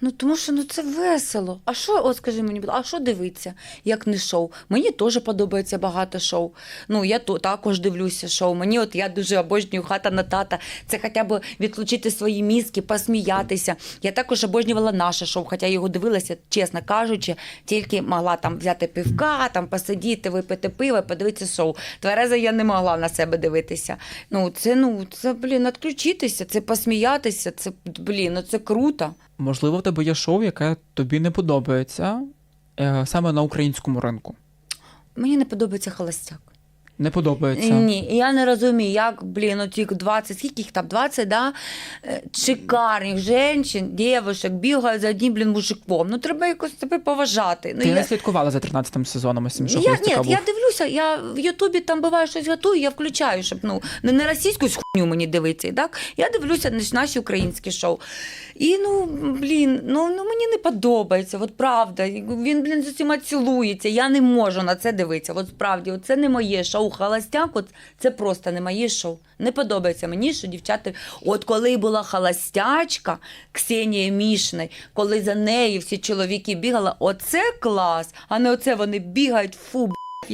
Ну тому що ну це весело. А що, от скажи мені, а що дивитися, як не шоу? Мені теж подобається багато шоу. Ну я то також дивлюся шоу. Мені от я дуже обожнюю хата на тата. Це хоча б відключити свої мізки, посміятися. Я також обожнювала наше шоу, хоча я його дивилася, чесно кажучи, тільки могла там взяти пивка, там посидіти, випити пиво, подивитися шоу. Твереза я не могла на себе дивитися. Ну це ну це блін, відключитися, це посміятися. Це блін, ну це круто. Можливо, в тебе є шоу, яке тобі не подобається е, саме на українському ринку. Мені не подобається холостяк. Не подобається. Ні, я не розумію, як, блін, оті 20, скільки їх там, 20, да? е, шикарних жінчин, дівчинок бігають за одним, блін, мужиком. Ну, треба якось себе поважати. Ну, Ти я... не слідкувала за 13 сезоном ось що Я, ні, був? я дивлюся, я в Ютубі там буває щось готую, я включаю, щоб ну не, не російську хуйню мені дивитися. Так? Я дивлюся на наші українські шоу. І ну, блін, ну, ну мені не подобається, от правда. Він, блін, з усіма цілується. Я не можу на це дивитися. От справді, це не моє шоу. Холостяк, от це просто не моє шоу. Не подобається мені, що дівчата. От коли була холостячка Ксенія Мішний, коли за нею всі чоловіки бігали, оце клас, а не оце вони бігають, фу,